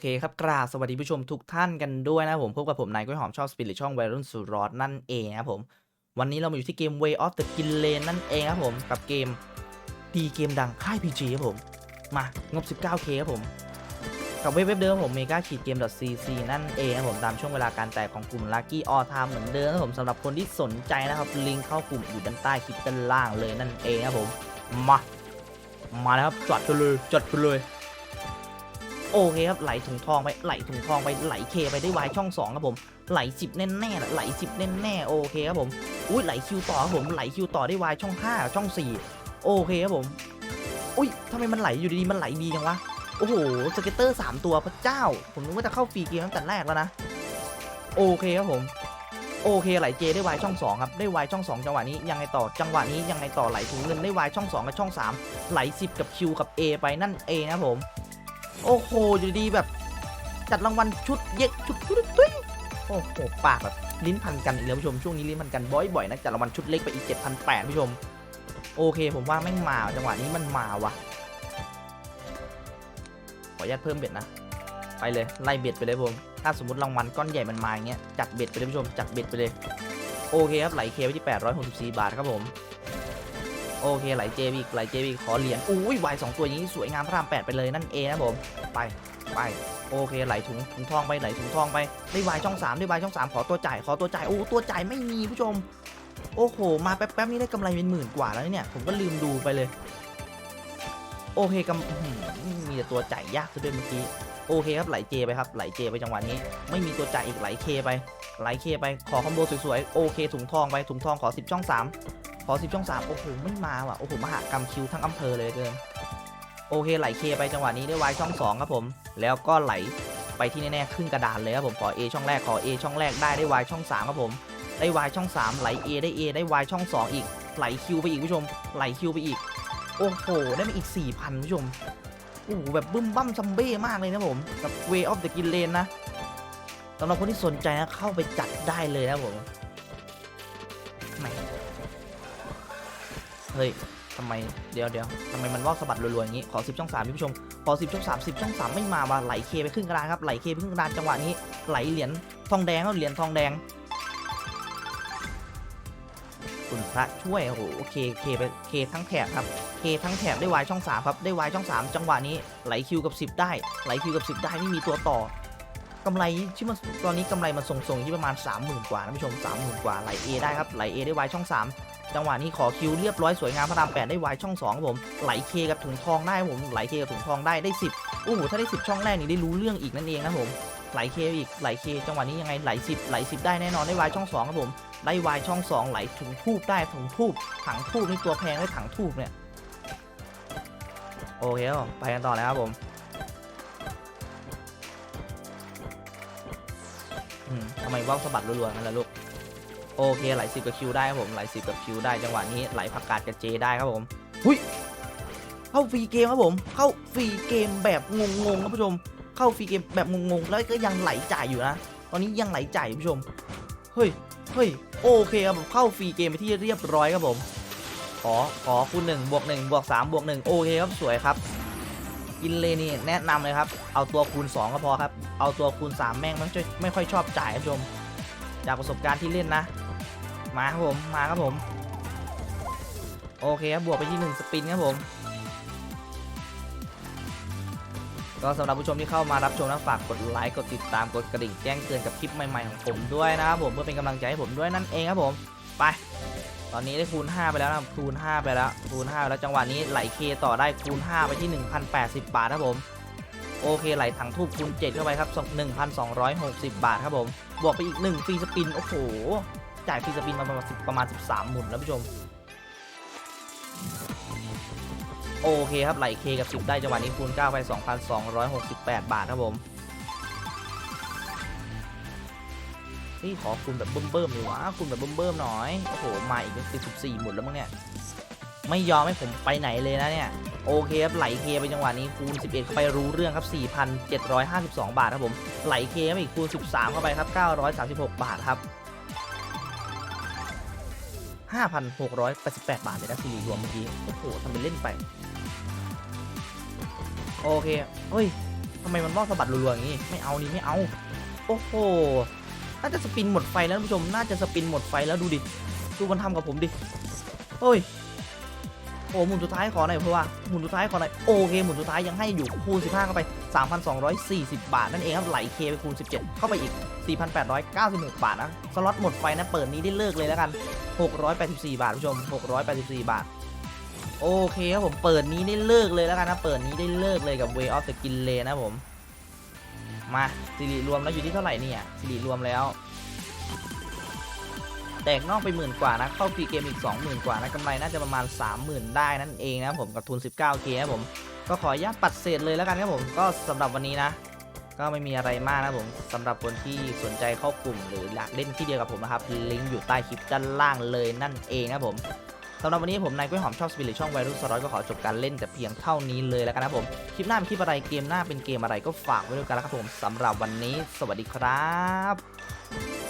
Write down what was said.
เคครับกราบสวัสดีผู้ชมทุกท่านกันด้วยนะผมพบกับผมนายกล้วยหอมชอบสปิริตช่องวัยรุ่นสุรอดนั่นเองนะครับผม วันนี้เรามาอยู่ที่เกม Way of the g i l l a n นั่นเองครับผมกับเกมดีเกมดังค่าย PG ครับผม มางบ 19k ครับผม กับเว็บเว็บเดิมผม mega ขีดเกม cc นั่นเองครับผมตามช่วงเวลาการแตกของกลุ่ม Lucky All Time เหมือนเดิมนะครับผมสำหรับคนที่สนใจนะครับลิงก์เข้ากลุ่มอยู่ด้านใต้คลิปด้านล่างเลยนั่นเองครับผมมามาแล้วครับจัดกันเลยจัดกันเลย โอเคครับไหลถุงทองไปไหลถุงทองไปไหลเคไปได้วายช่องสองครับผมไหลสิบแน่แน่ไหลสิบแน่แน่โอเคครับผมอุ้ยไหลคิวต่อครับผมไหลคิวต่อได้วายช่องห้าช่องสี่โอเคครับผมอุ้ยทำไมมันไหลอยู่ดีๆมันไหลดีจังวะโอ้โหสเก็ตเตอร์สามตัวพระเจ้า ผมนึกว่าจะเข้าฟรีเกมตั้งแต่แรกแล้วนะโอเคครับผมโอเคไหลเจได้วายช่องสองครับได้วายช่องสองจังหวะนี้ยังไงต่อจังหวะนี้ยังไงต่อไหลถุงเงินได้วายช่องสองกับช่องสามไหลสิบกับคิวกับ A ไปนั่นเอนะผม โอ้โหอยู่ดีแบบ จัดรางวัลชุดเย็กชุดชุดตุ้ยโอ้โหปากแบบลิ้นพันกันอีกแล้วผู้ชมช่วงนี้ลิ้นพันกันบ่อยๆนะจัดรางวัลชุดเล็กไปอีก7,800ผู้ชม โอเค ผมว่าแม่งมาจังหวะนี้มันมาวะขออนุญาตเพิ่มเบ็ดนะไปเลยไล่เบ็ดไปเลยผมถ้าสมมติรางวัลก้อนใหญ่มันมาอย่างเงี้ยจัดเบ็ดไปเลยผู้ชมจัดเบ็ดไปเลยโอเคครับไหลเคไปที่864บาทครับผม โอเคไหลเจบีกไหลเจบีกขอเหรียญอุ้ยวายสองตัวอย่างนี้สวยงามพระรามแปดไปเลยนั่นเองนะผมไปไปโอเคไหลถุงถุงทองไปไหลถุงทองไปได้วายช่องสามได้วายช่องสามขอตัวจ่ายขอตัวจ่ายโอ้ตัวจ่ายไม่มีผู้ชม โอ้โห มาแป๊บๆนี่ได้กำไรเป็นหมื่นกว่าแล้วเนี่ย ผมก็ลืมดูไปเลย โอเคกำมีแต่ตัวจ่ายยากซะด้วยเมื่อกี้โอเคครับไหลเจไปครับไหลเจไปจังหวะนี้ ไม่มีตัวจ่ายอีกไหลเคไปไหลเคไปขอคอมโบสวยๆโอเคถุงทองไปถุงทองขอ 10 ช่อง 3 ขอ10ช่อง3โอ้โหไม่มาว่ะโอ้โหมหากรรมคิวทั้งอำเภอเลยเกินโอเคไหลเคไปจังหวะนี้ได้วายช่อง2ครับผม แล้วก็ไหลไปที่แน่ๆครึ่งกระดานเลยครับผมขอ A ช่องแรกขอ A ช่องแรกได้ได้วายช่อง3ครับผมได้วายช่อง 3 ไหล A ได้ A ได้วายช่อง 2 อีก ไหลคิวไปอีกผู้ชม ไหลคิวไปอีก โอ้โห ได้มาอีก 4,000ผู้ชมโอ้โหแบบบึ้มบั้มซัมเบ้มากเลยนะผมกับ Way of the g i l l a n นะสำหรับคนที่สนใจนะเข้าไปจัดได้เลยนะผม เฮ้ยทำไมเดี๋ยวเดี๋ยวทำไมมันว่าวสะบัดรัวๆอย่างนี้ขอ10ช่อง3พี่ผู้ชมขอ10ช่อง3 10ช่อง3ไม่มาว่ะไหลเคไปครึ่งกระดานครับไหลเคไปครึ่งกระดานจังหวะนี้ไหลเหรียญทองแดงครับเหรียญทองแดงคุณพระช่วยโอ้โหเคเคไปเคทั้งแถบครับเคทั้งแถบได้วายช่อง3ครับได้วายช่อง 3 จังหวะนี้ไหลคิวกับ 10 ได้ไหลคิวกับ 10 ได้ไม่มีตัวต่อกำไรที่มันตอนนี้กำไรมันทรงๆที่ประมาณ 30,000 กว่านะผู้ชม 30,000 กว่าไหล A ได้ครับไหล A ได้วายช่อง 3 จังหวะนี้ขอคิวเรียบร้อยสวยงามพระรามแปดได้วายช่อง2ครับผมไหลเคกับถุงทองได้ครับผมไหลเคกับถุงทองได้ได้10โอ้โหถ้าได้ 10 ช่องแรกนี่ได้รู้เรื่องอีกนั่นเองนะผมไหลเคอีกไหลเคจังหวะนี้ยังไงไหล10ไหล10 ได้แน่นอนได้วายช่อง2ครับผมได้วายช่อง 2 ไหลถุงทูบได้ถุงทูบถังทูบนี่ตัวแพงได้ถังทูบเนี่ยโอเคครับไปกันต่อเลยครับผมอืมทำไมว่าวสะบัดรัวๆนั่นแหละลูก โอเคไหลสิบกับคิวได้ครับผมไหลสิบกับคิวได้จังหวะนี้ไหลผักกาดกับเจได้ครับผมหุยเข้าฟรีเกมครับผม เข้าฟรีเกมแบบงงๆครับผู้ชม เข้าฟรีเกมแบบงงๆ แล้วก็ยังไหลจ่ายอยู่นะ ตอนนี้ยังไหลจ่ายผู้ชม เฮ้ย เฮ้ย โอเคครับผมเข้าฟรีเกมไปที่เรียบร้อยครับผม ขอ ขอคูณหนึ่งบวกหนึ่งบวกสามบวกหนึ่งโอเคครับสวยครับกินเลนี่แนะนำเลยครับ เอาตัวคูณ2ก็พอครับ เอาตัวคูณ3แม่งไม่ค่อยไม่ค่อยชอบจ่ายครับผู้ชม จากประสบการณ์ที่เล่นนะ มาครับผมมาครับผม โอเคครับบวกไปที่1สปินครับผมก็สำหรับผู้ชมที่เข้ามารับชมนะฝากกดไลค์กดติดตามกดกระดิ่งแจ้งเตือนกับคลิปใหม่ๆของผมด้วยนะครับผมเพื่อเป็นกำลังใจให้ผมด้วยนั่นเองครับผมไป ตอนนี้ได้คูณ 5 ไปแล้วนะครับคูณ 5 ไปแล้วคูณ5ไปแล้วจังหวะนี้ไหลเคต่อได้คูณ 5 ไปที่ 1,080 บาทครับผมโอเคไหลถังทูบคูณ 7 เข้าไปครับ 1,260 บาทครับผมบวกไปอีก 1 ฟรีสปิน โอ้โห จ่ายฟรีสปินมาประมาณประมาณ 13 หมุนแล้วผู้ชม โอเคครับ ไหลเคกับ 10 ได้จังหวะนี้คูณ9ไป 2,268 บาทครับผม นี่ขอคุณแบบเบิ่มๆเลยวะคุณแบบเบิ่มๆหน่อย โอ้โห มาอีกเป็น14 หมุดแล้วมั้งเนี่ย ไม่ยอมให้ผมไปไหนเลยนะเนี่ย โอเคครับ ไหลเคไปจังหวะนี้คูณ 11 เข้าไปรู้เรื่องครับ 4,752 บาทครับผม ไหลเคไปอีกคูณ 13 เข้าไปครับ 936 บาทครับ 5,688 บาทเลยนะซีรีรวมเมื่อกี้ โอ้โหทำเป็นเล่นไป โอเคเฮ้ยทำไมมันว่วสะบัดรัวๆอย่างนี้ ไม่เอานี่ไม่เอา โอ้โห น่าจะสปินหมดไฟแล้วท่านผู้ชม น่าจะสปินหมดไฟแล้วดูดิ ดูมันทำกับผมดิเฮ้ย โอ้หมุนสุดท้ายขอหน่อยเพราะว่าหมุนสุดท้ายขอหน่อยโอเคหมุนสุดท้ายยังให้อยู่คูณ15 เข้าไป 3,240 บาท นั่นเองครับไหลเคไปคูณ 17 เข้าไปอีก 4,896 บาทนะสล็อตหมดไฟนะเปิดนี้ได้เลิกเลยแล้วกัน 684 บาทผู้ชม 684 บาทโอเคครับผมเปิดนี้ได้เลิกเลยแล้วกันนะเปิดนี้ได้เลิกเลยกับ Way of the g i l l e นะผมมาสิริรวมแล้วอยู่ที่เท่าไหร่เนี่ยสิริรวมแล้ว แตกนอกไปหมื่นกว่านะ เข้าฟรีเกมอีก 20,000 กว่านะกำไรน่าจะประมาณ 30,000 ได้นั่นเองนะครับผมกับทุน 19k ครับผม ก็ขออนุญาตปัดเศษเลยแล้วกันครับผมก็สำหรับวันนี้นะ ก็ไม่มีอะไรมากนะผมสำหรับคนที่สนใจเข้ากลุ่ม หรืออยากเล่นที่เดียวกับผมนะครับลิงก์อยู่ใต้คลิปด้านล่างเลยนั่นเองนะผมสำหรับวันนี้ผมนายกล้วยหอมชอบสปิริตช่องไวรุ่นสล็อตก็ขอจบการเล่นแต่เพียงเท่านี้เลยแล้วกันนะผม คลิปหน้าเป็นคลิปอะไรเกมหน้าเป็นเกมอะไรก็ฝากไว้ด้วยกันแล้วครับผมสำหรับวันนี้ สวัสดีครับ